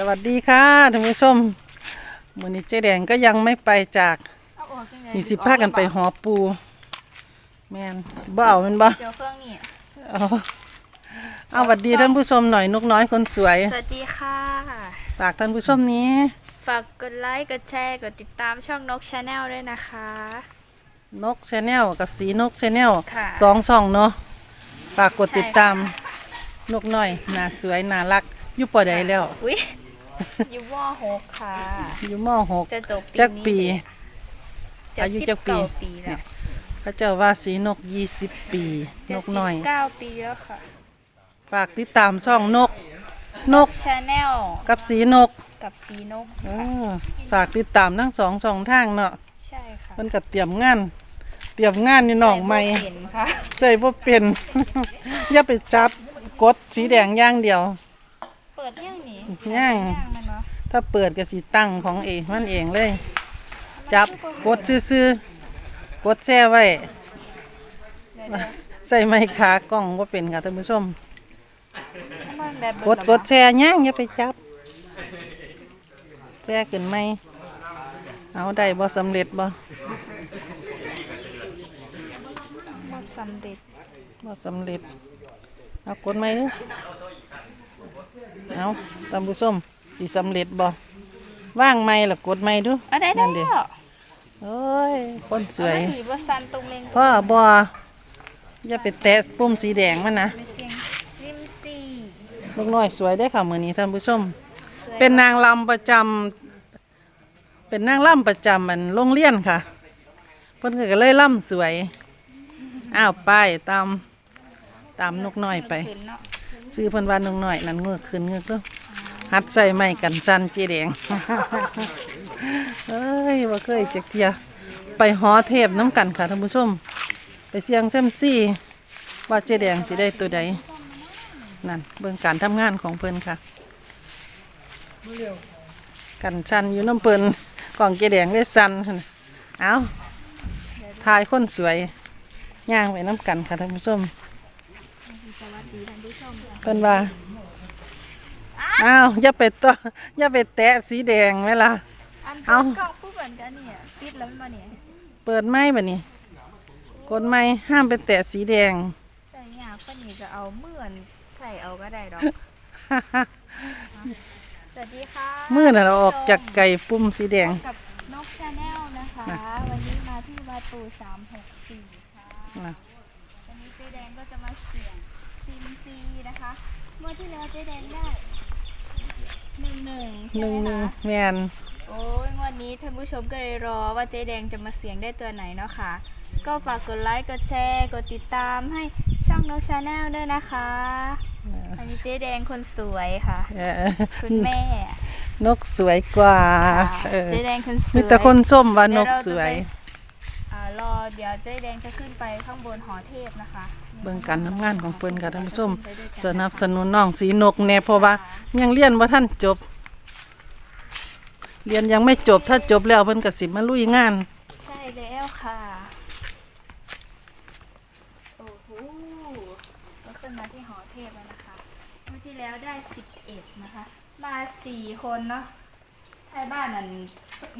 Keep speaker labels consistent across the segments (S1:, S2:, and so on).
S1: สวัสดีค่ะท่านผู้ชมมื้อนี้เจ๊แดงก็ยังไม่ไปจาก
S2: เอาออกยังไง
S1: นี่สิพากันไปหอปู แม่นบ่เอาแมันบ่
S2: เดี๋ยวเครื่องนี่
S1: เอาเอาสวัสดีท่านผู้ชมหน่อยนกน้อยคนสวย
S2: สวัสดีค่ะ
S1: ฝากท่านผู้ชมนี้
S2: ฝากกดไลค์ กดแชร์ กดติดตามช่องนกชาแนลด้วยนะคะ
S1: นกชาแนลกับสีนกชาแนล
S2: ค่ะ
S1: สองช่องเนาะฝากกด
S2: ใช่
S1: ติดตามนกน้อยน่าสวยน่ารักอยู่ปอใดแล้ว
S2: อุ้ย อยู่มหกค่ะ
S1: อยู่มหก
S2: จะจบ
S1: จักปี
S2: จะ
S1: อายุ
S2: สิบ
S1: จักปี
S2: เก้าปีแล้ว
S1: เขาเจ้าว่าสีนกยี่สิบปีน
S2: จะ
S1: ก
S2: สิ
S1: น้อย
S2: บเก้าปีแล้วค่ะ
S1: ฝากติดตามช่องนก นก
S2: ชาแนล
S1: กับสีนก
S2: กับสีนก
S1: เอ
S2: ค่ะ
S1: อฝากติดตามทั้งสองช่องทางเนาะ
S2: ใช่ค่ะ
S1: มันก็เตรียมงาน เตรียมงานอยู่หนองใหม่
S2: บ่เห็นค่ะ
S1: ใส่บ่เป็น อย่าไปจับกดสีแดงอย่างเดียว
S2: เปิด ยังนี่
S1: ยัง
S2: ยังมันเนาะ
S1: ถ้าเปิดก็สีตั้งของเองมันเองเลย จับกดซื่อๆกดแช่ไว้
S2: เดี๋ยว
S1: ใส่ไม้ขากล้องว่าเป็นค่ะท่านผู้ชม
S2: ๆมันแบบ
S1: กดกดแช่ย่างอย่าไปจับแช่ขึ้นไหมเอาได้บ่สำเร็จบ่
S2: บ่สำเร็จ
S1: บ่สำเร็จเอากดไหมเด้อ เอาท่านผู้ชมสิสำเร็จบ่ว่างไหมล่ะกดไหมดู
S2: อะได้
S1: นั่
S2: ได้
S1: นเด้
S2: แล้ว
S1: โอ้ยคนสวย
S2: หรือว่าซันตรงเลง
S1: พ่อบ่อย่าไปแตะปุ่มสีแดงมันนะ
S2: ไม่เสียงซิมซี่
S1: ลูกน้อยสวยได้อค่ะมื้อนี้ท่านผู้ชม
S2: สวย
S1: เป็นนางลำประจำเป็นนางลำประจำมันโรงเรียนค่ะเพิ่นก็เลยล่ำสวย อ้าวไปตามตามนกน้อยไป
S2: ขึ้นเนาะ
S1: ซื้อเพิ่นว่านกน้อยนั่นเงือกขึ้นเงือกเด้อหัดใส่ไม้กันสั่นเจแดงเอ้ยบ่เคยจักเทียไปหอเทพน้ำกันค่ะท่านผู้ชม ไปเสียงเซมซี่ว่าเจแดงสิได้ตัวใดนั่นเบิ่งการทำงานของเพิ่นค่ะ กันชันอยู่น้ำเปิ้นกล่องเจแดงเลยสันหั่นเอาทายคนสวยย่างไปน้ำกันค่ะท่านผู้ชม
S2: ดีท่านผู้ชม
S1: เพิ่นว่าอ้าวอย่าไปต่ออย่าไปแตะสีแดงไหมล่ะ
S2: อัน
S1: เอ้า
S2: เปิดกล้องผู้เหมือนกันเนี่ยปิดแล้วมันมาเนี่ย
S1: เปิดไม้บัดนี้กดไม้ห้ามไปแตะสีแดง
S2: ใส่หยาบก็นี่จะเอาเมื่อนใส่เอาก็ได้ดอกสวัสดีค่ะ
S1: มือน่ะเราออกจากไก่ปุ่มสีแดง
S2: กับนกชาแนลนะคะ วันนี้มาที่วัดตูสามหกสี่ค่ะ
S1: น่ะ
S2: วันนี้เจ๊แดงก็จะมาเสี่ยง ซิมซีนะคะเมื่อที่แล้วเจ๊แดงได้หนึ่งหนึ่ง
S1: หนึ่งหนึ่ง
S2: คะ
S1: แมน
S2: โอ้ยงวันนี้ท่านผู้ชมก็เลยรอว่าเจ๊แดงจะมาเสียงได้ตัวไหนเนาะค่ะ ก็ฝากกดไลค์กดแชร์กดติดตามให้ช่องนกชาแนลด้วยนะคะอันนี้เจ๊แดงคนสวยค่ะ
S1: เอ่อ
S2: คุณแม่
S1: นกสวยกว่า
S2: ค่ะ
S1: เออ
S2: เจ๊แดงคนสวย
S1: มีแต่คนส้มว่านกสวย
S2: อ่ารอเดี๋ยวเจ๊แดงจะขึ้นไปข้างบนหอเทพนะคะ
S1: เบิ่งการทำงานของเพิ่นค่ะท่านผู้ชมสนับสนุนน้องสีนกแน่เพราะว่ายังเรียนว่าท่านจบ เรียนยังไม่จบถ้าจบแล้วเพิ่นก็สิมาลุยงาน
S2: ใช่แล้วค่ะ โอ้โหก็ขึ้นมาที่หอเทพแล้วนะคะเมื่อที่แล้วได้สิบเอ็ดนะคะ มาสี่คนเนาะไทยบ้านนั่น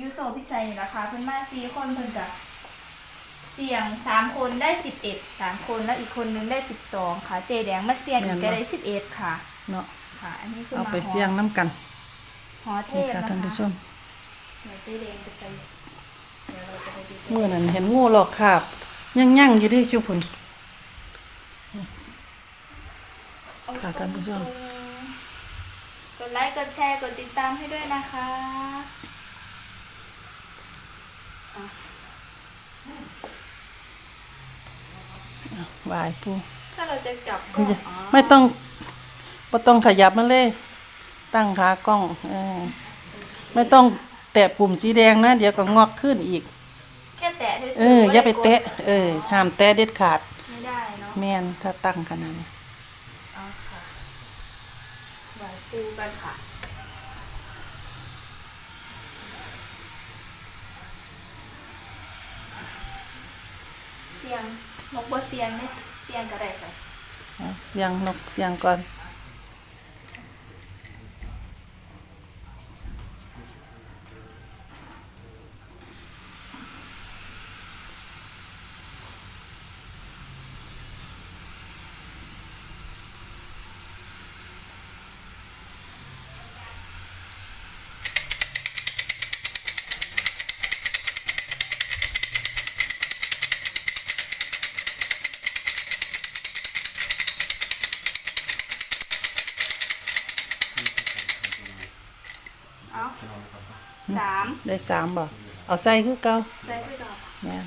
S2: ยูโซพิไซนะคะเพิ่นมาสี่คนเพิ่นจะ เสี่ยงสามคนได้สิบเอ็ดสามคนแล้วอีกคนนึงได้สิบสองค่ะ เจแดงมาเสี่ยงอีกก็ได้สิบเอ็ดค่ะ
S1: เนาะ
S2: ค่ะ อันนี้คือ
S1: เอา
S2: มา
S1: ไปเสี่ยงน้ำกัน
S2: หอเท
S1: นี่
S2: พ
S1: ค่ะ
S2: นะคะ
S1: ท่านผู้ชม
S2: เดี๋ยวเจแดงจะไปเดี๋ยวเราจะไปดู
S1: เมื่อนั้นเห็นงูหลอกขาบยังยั่งอยู่ที่คิวพุ่นค่ะท่านผู้ชม
S2: กดไลค์กดแชร์กดติดตามให้ด้วยนะคะ
S1: วายปู
S2: ถ้าเราจะกลับก็
S1: ไม่จะ
S2: อ๋อ
S1: ไม่ต้องไม่ต้องขยับมันเลย ตั้งขากล้องเออไม่ต้องแตะปุ่มสีแดงนะ เดี๋ยวก็งอกขึ้นอีก
S2: แค่แตะฉยๆ
S1: เอออย่าไป
S2: ม่ด้กด
S1: แตะ เออห้ามแตะเด็ดขาด
S2: ไม่ได้เนาะ
S1: แม่นถ้าตั้งขนาดนี้
S2: เอาค่ะไหวปูกันค่ะเสียง นกบัวเสียงเนี่ยเสียงก็ได้ค่ะ
S1: เอาเสียงนกเสียงก่อน
S2: สาม
S1: ได้สามบ่เอาใส่คือเก่า
S2: ใจไปก่อน
S1: แม่น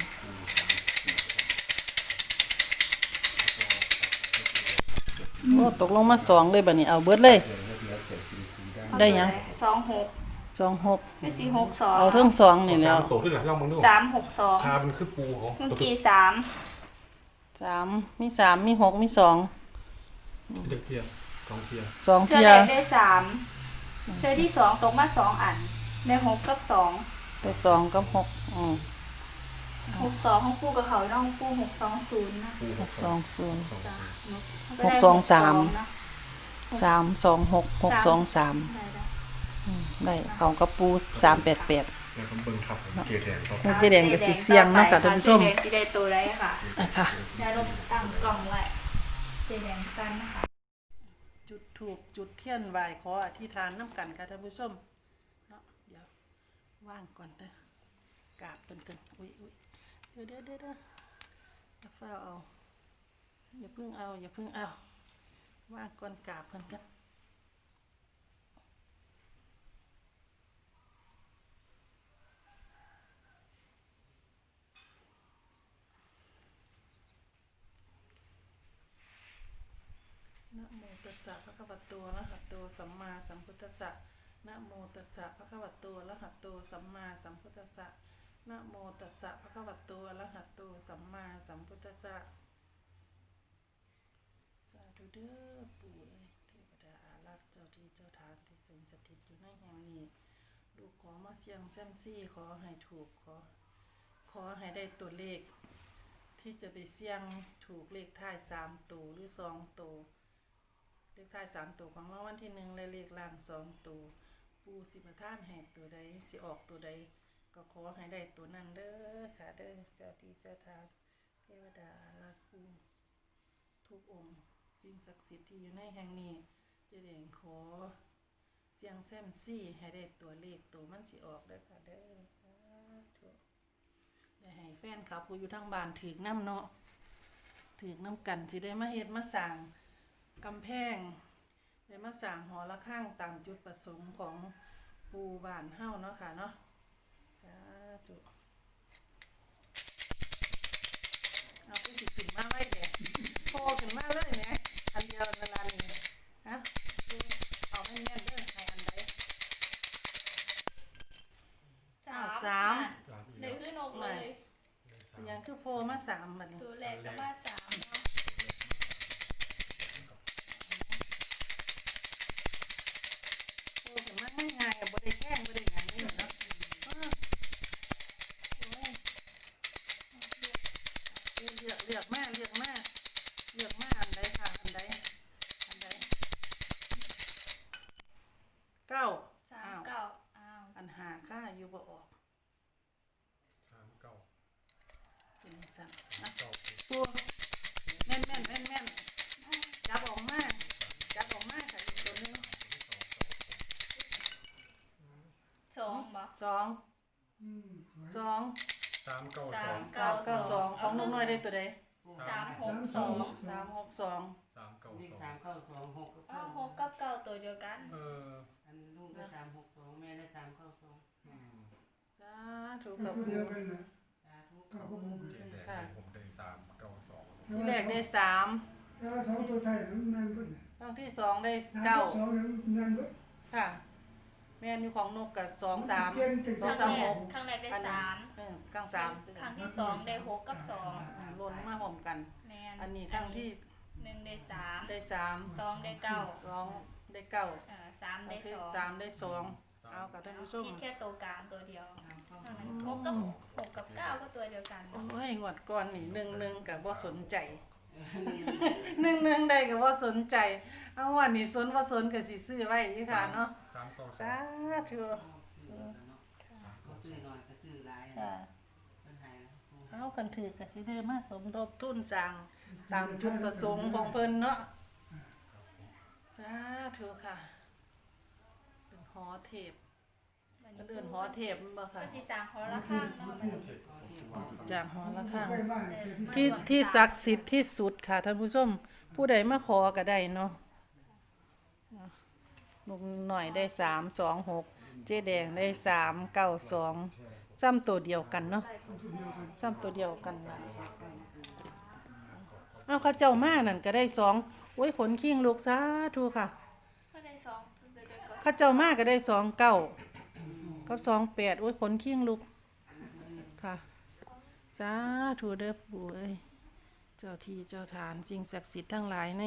S1: โอ้ตกลงมาสองเลยบัดนี้เอาเบิดเลย ได้ยัง
S2: สองหก
S1: สองหก
S2: ไม่จีหกสอง
S1: เอาทั้งสองนี่แหล้
S3: สาวมโตด้วยเหรอลองมึงดู
S2: สามหกสอง
S3: คามันคือปูเขา
S2: เมื่อ
S3: ตัว
S2: กี้สาม
S1: สามมีสามมีหกมีสอง
S3: เด็กเทียนกองเทียน
S1: สอง
S2: เธอ
S1: เทีย
S2: แรกได้สามเธอที่สองตกมาสองอัน ได้หกกับสอง
S1: ได้สองกับหกอืม
S2: หกสองของคู่กับเขาน้องคู่หกสองศูนย์นะ
S3: ปู
S1: หกสองศูนย์
S2: จ้ะ
S1: หกสองสาม
S2: นะ
S1: สามสองหกหกสองสาม
S2: ได้แล้ว
S1: ได้เขากระปูสามแปดแปด
S3: แล้วก็เบิ้งครับเกศแดงต่อ
S1: มันจะแดงกับสีเสียงเนาะค่ะท่านผู้ชม
S2: เจแดงสีได้ตัวได้ค่ะ
S1: นะคะ
S2: ยาลบตั้งกล่องไว้เจแดงสั้นนะคะ
S1: จุดถูกจุดเทียนไหวขออธิษฐานน้ำกันค่ะท่านผู้ชมเนาะเดี๋ยว ว่างก่อนเด้อกาบเพิ่นกันอุ้ยอุ้ยเดี๋ยวเดี๋ยวเดี๋ยวเดี๋ยวอย่าเฝ้าเอาอย่าเพิ่งเอาอย่าเพิ่งเอาว่างก่อนกาบเพิ่นกันนะโมตัสสะภะคะวะโตอะระหะโตสัมมาสัมพุทธัสสะ นะโมตัสสะภะคะวะโตอะระหะโตสัมมาสัมพุทธัสสะนะโมตัสสะภะคะวะโตอะระหะโตสัมมาสัมพุทธัสสะสาธุเด้อปู่เอ้ยเทวดาอารักษ์เจ้าที่เจ้าทางที่สิงสถิตอยู่ในแห่งนี้ลูกขอมาเสียงแซมซี่ขอให้ถูกขอ ขอให้ได้ตัวเลข ที่จะไปเสี่ยงถูกเลขท้ายสามตัวหรือสองตัวเลขท้ายสามตัวของรางวัลที่หนึ่งและเลขล่างสองตัว ปูสิประท่านให้ตัวใดสิออกตัวใด ก็ขอให้ได้ตัวนั้นเด้อค่ะเด้อเจ้าที่เจ้าทางเทวดาอารักษ์ปูทุกองค์ สิ่งศักดิ์สิทธิ์ที่อยู่ในแห่งนี้เจะเด่งขอเสียงแซมซี่ให้ได้ตัวเลขตัวมันสิออกเด้อค่ะเด้อสาธุได้ให้แฟนคลับผู้อยู่ทางบ้านถือน้ำเนาะถือน้ำกันสิได้มาเฮ็ดมาสั่งกำแพง ได้มาสร้างหอระฆังตามจุดประสงค์ของปูบ้านเฮาเนาะค่ะเนาะจ้าจุเอาไปสิขึ้นมาไว้เดี๋ยวโทรขึ้นมาเลยแหมอันเดียวนานานี่ฮะเอาให้แน่นเด้อให้อันใดอ้าวสาม
S3: สามอีก
S2: เล
S3: แล้
S2: ยวขึ้นนกเลย
S1: เป็นหยังคือโพรมาสามบัดนี้
S2: ตัวแรกก็มาสาม
S1: รขึ้นง่ายบ่ได้แข้งบ่ได้หยังนี่เนาะอ้าวโอ้ยเลือกเลือกมาเลือกมาเลือกมาอันใดค่ะอันใดอันใดเก้า
S2: สา
S1: อ้าม ว
S2: เก้าอ้าว
S1: อันหาค่าอยู่บ่ออก
S3: สามเก้า
S1: เป็นสั่นนะ
S3: เก้า
S1: ตัวแม่นแม่นแม่นแม่นจับออกมาจับออกมาค่ะอีกตัวหนึง
S2: สองบ่
S1: สองสอง
S3: สามเก้าส
S2: สา
S3: อ
S2: ม
S3: ง
S2: เก้า
S1: เก้าสองของน้องน้อยได้ตัวใด
S2: สามหกสอง
S1: สามหกสอง
S3: สามเก้า
S4: เลข
S3: สอ
S4: สางมเข้าสองหก
S2: อ้าวหกกับเก้าตัวเดียวกัน
S3: เออ
S4: อันลูกก็สามหกสองแม่ได้สามเข้าสอง
S3: อืม
S1: สาธุกับ
S5: เดียวกันนะ
S4: สาธุ
S5: เก้าก็บอก
S3: เกศแดงผมได้สามเก้าสอง
S1: ที่แรกได้สาม
S5: แล้วสองตัวไทยนั้นนั่นเบิดเนี่ย
S1: ครั้งที่สองได้
S5: สาม
S1: เก้า
S5: สองนั้นนั่นเบิด
S1: ค่ะ แม่นอยู่ของนกกับสองสาม
S5: เปลี่ยนถึง
S1: สอง
S2: ค
S1: สา
S2: รั้
S1: ม
S2: งแร
S1: ห
S2: ก
S1: ก
S2: ครั้งแรกได้
S1: อันนี้
S2: สาม
S1: เออกลางสาม
S2: ครั้งที่สองได้หกกับสอง
S1: อ่าลนมาพร้อมกัน
S2: แมน
S1: อันนี้ครั้งที่
S2: หนึ่งได้สาม
S1: ได้สาม
S2: สองได้เก้า
S1: สองได้เก้า
S2: อ่าสาม
S1: ครั้
S2: ได้
S1: งที่
S2: สอง
S1: สามได้สองเอากับท่านผู้ชม
S2: คิดแค่ตัวกลางตัวเดียว
S4: สามเข้า
S2: เท่านั้นหกกับหกกับเก้าก็ตัวเดียวกัน
S1: โอ้ยงวดก่อนนี่หนึ่งหนึ่งกับว่าสนใจ หนึ่งหนึ่งได้กับว่าสนใจ เอาวันนี้สนว่าสนกับสิซื้อไว้ยี่ค่ะเนาะ
S3: สามเก้าสอ
S1: สางธุ
S4: ก็ซื้อหน่อยก็ซื้อหลาย
S1: ค่ะ
S4: ปัญหา
S1: เอาคันถือกับสิได้มาสมทบทุนสร้างตามจุดประสงค์ของเพิ่นเนาะสาธุค่ะ เป็นหอเทพ
S2: วัน
S1: ก็
S2: นี้
S1: เดินหอเทพแม่นบ่ค่ะ
S2: ก็ที่สามหอละข้างเนาะมัน
S1: จากหอละข้าง
S5: ใกล้บ้าน
S2: เออ
S1: ที่ที่ศักดิ์สิทธิ์ที่สุดค่ะท่านผู้ชม ผู้ใดมาขอก็ได้เนาะลูกหน่อยได้สามสองหกเจ๊แดงได้สามเก้าสองซ้ำตัวเดียวกันเนาะซ้ำตัวเดียวกันล่ะเอาเขาเจ้ามานั่นก็ได้สองโอ้ยขนขิงลูกสาธุค่ะ
S2: ก็ได้สองจุดเดียวกัน
S1: เข้าเจ้ามาก็ได้สองเก้า กับสองแปดโอ้ยขนขิงลูกค่ะ จ้าทูเด้อปู่เอ้ย เจ้าทีเจ้าฐานสิ่งศักดิ์สิทธิ์ทั้งหลายใน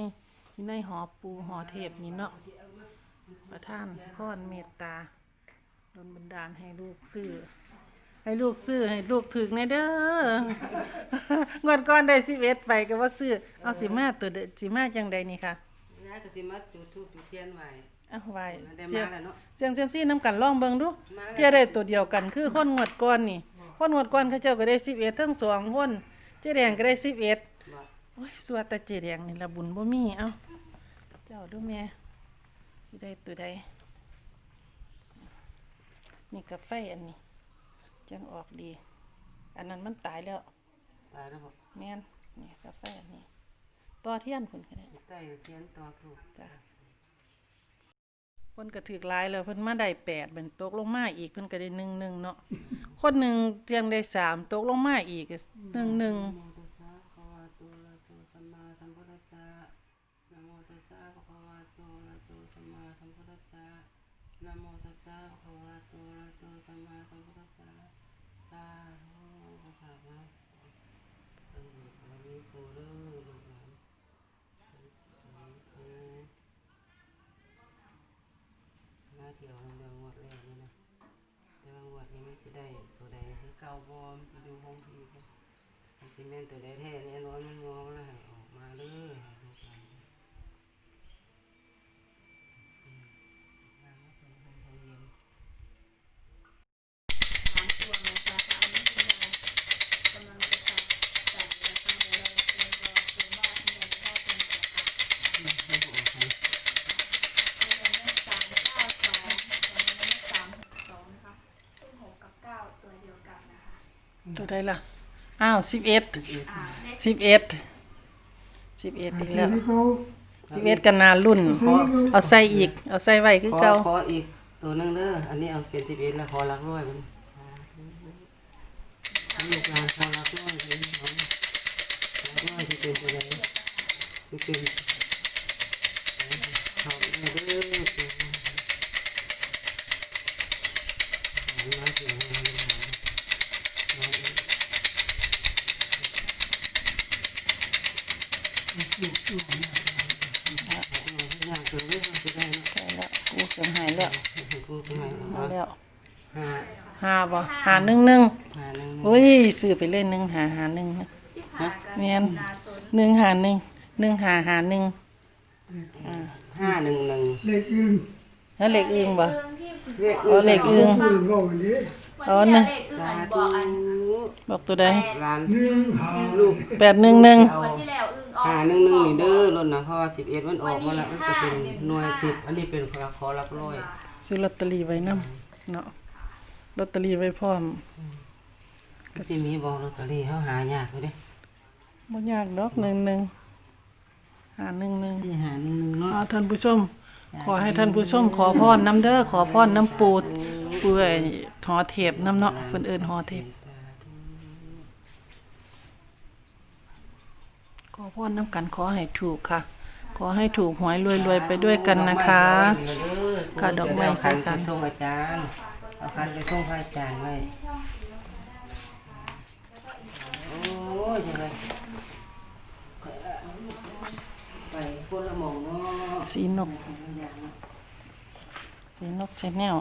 S1: ในหอปูหอเทพนี่เนาะ ประท่านพ่อนเมตตาดลบันดาลให้ลูกซื้อ ให้ลูกซื้อ ให้ลูกถึกในเด้องวดก่อนได้สิเอ็ดไปก็ว่าซื้อ เอาสิมาตัวเดสิมาจังใดนี่ค่ะ
S4: ยายก็สิมาจุดธูปจุดเทียนไว้
S1: อาไว้
S4: ได้
S1: เสีย
S4: มางแล้วเนาะ
S1: เสียงเซยมซี่น้ำกันล่องเบิงดู
S4: มาแล้ว
S1: เที่ยได้ตัวเดียวกันคือคนงวดก่อนนี่คนงวดก่อนเขาเจ้าก็ได้สิบเอ็ดทั้งสองคนเจ๊แดงก็ได้สิบเอ็ด
S4: บ่
S1: โอ้ยสวดแต่เจ๊แดงนี่ละบุญบ่มีเอ้าเจ้าดูแม่สิได้ตัวใดนี่กาแฟอันนี้จังออกดี อันนั้นมันตายแล้ว
S4: ตายแล้วบ่
S1: แม่นนี่กาแฟอันนี้ต่อเทียนคุณก็ได้
S4: ใต้เทียนต่อธูป
S1: จ้ะ เพิ่นก็ถือหลายแล้วเพิ่นมาได้แปดเป็นตกลงมาอีกเพิ่นก็ได้หนึ่งหนึ่งเนาะคนหนึ่งเตียงได้สามตกลงมาอีกหนึ่งหนึ่ง
S4: นะโมตัสสะภะคะวะโตอะระหะโตสัมมาสัมพุทธัสสะนะโมตัสสะภะคะวะโตอะระหะโตสัมมาสัมพุทธัสสะนะโมตัสสะภะคะวะโตอะระหะโตสัมมาสัมพุทธัสสะสาธุภะคะวะอันนี้อันนี้โคเด้อลูกหลานอืมมา เที่ยวเรื่องงวดแรกนี่นะแต่ว่างวดนี้มันจะได้ตัวใดคือเก่าบอมันสิอยู่คงที่บ่มันสิแม่นตัวใดแท้แน่นอนมันงอแล้วออกมาเลยหลานอืมน้ำมันเป็นคนเย็น
S2: สามตัวนะคะอันนี้คุณยายกำลังจะทำใส่นะคะเดี๋ยวเราเตรียมรอเตรียมว่าเงินเข้าเป็นก่อนค่ะ
S4: ให้ออกให้
S2: เงินได้สามเก้าสองเงินได้สามหกสองนะคะซึ่งหกกับเก้าตัวเดียวกันนะคะ
S1: ตัวใดล่ะ อ้าวสิบเอ็ด
S2: อ่าได้
S1: สิบเอ็ดสิบเอ็ดอีกแล้ว
S5: ที่เขา
S1: สิบเอ็ดกันนารุ่น เอาใส่อีก เอาใส่ไว้คือ
S4: ขอ
S1: เก่า
S4: ขออีกตัวหนึงเด้ออันนี้เอาเป็นสิบเอ็ดแล้วขอรักร้อยมันลูกหลานขอรักร้อยเป็นของรักร้อยที่เป็นตัวใดที่เป็นเขาเด้อเด้อเป็นมาถึงงานแล้ว อ ยากจะเลือกจะได้นะ
S1: ใช่แล้วกูเสียงหายแล้ว
S4: กูทำไม
S1: มาแล้ว
S4: หา
S1: หาบ่หาหนึ่งหนึ่ง
S4: หาหนึ่ง
S1: อุ้ยซื้อไปเล่นหนึ่งหาหาหนึ่งนะ
S2: สิบหากัน
S1: แม่น
S2: นาตน
S1: หนึ่งหาหนึ่งหนึ่งหาหาหนึ่ง
S4: ห้าหนึ่งหนึ่ง
S5: เล็กอื่น
S1: แล้วเหล็กอึงบ่
S2: เรื่องที่คุณ
S4: เรียก
S1: อ๋อเหล็กอึง
S5: พูดว่าวันนี้
S1: อ๋อ
S2: วัน
S1: หนึ่
S2: นี้
S1: ง
S2: เลขอึง
S4: สา
S2: อันบ
S4: ธุ
S2: อกอัน
S1: บอกตัวใด
S4: ร้าน
S5: หนึ่งหา
S4: ลูก
S1: แปดหนึ่งหนึ่ง
S2: วันที่แล้วอึงออก
S4: หาหนึ่งหนึ่งนี่เด้อรถนะเพราะว่าสิบเอ็ดมันออกมาแล้วมันจะเป็นหน่วยสิบอันนี้เป็นขอขอรักร้อย
S1: ซื้อลอตเตอรี่ไว้นํเนาะลอตเตอรี่ไว้พร้อม
S4: ที่มีบอกลอตเตอรี่เขาหายากอยู่เด้
S1: บ่ยากดอกหนึ่งหนึ่งหาหนึ่งหนึ่ง
S4: ที่หาหนึ่งหนึ่งเนาะ
S1: เอาท่านผู้ชม ขอให้ท่านผู้ชม ขอพรน้ำเด้อขอพรน้ำปูดเปื่อยหอเทพน้ำเนาะเพิ่นเอิ้นหอเทพ ข อพรน้ำกันขอให้ถูกค่ะ ขอให้ถูกหวยรวยๆไปด้วยกันนะคะ ค่ะดอกไม้ใส่กัน
S4: ส่งอาจารย์เอาคันไปส่งพระอาจารย์ไว้โอ้ยจังเลยไปคนละหมองเนาะ
S1: สีนก สีนกเชนแนล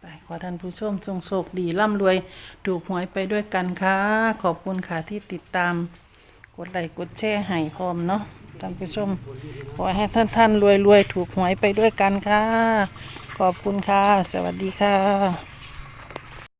S1: ไปขอท่านผู้ชมจงโชคดีร่ำรวย ถูกหวยไปด้วยกันค่ะ ขอบคุณค่ะที่ติดตาม ดไลค์กดแชร์ให้พร้อมเนาะท่านผู้ชมขอให้ท่านท่านรวยรวยถูกหวยไปด้วยกันค่ะ ขอบคุณค่ะ สวัสดีค่ะ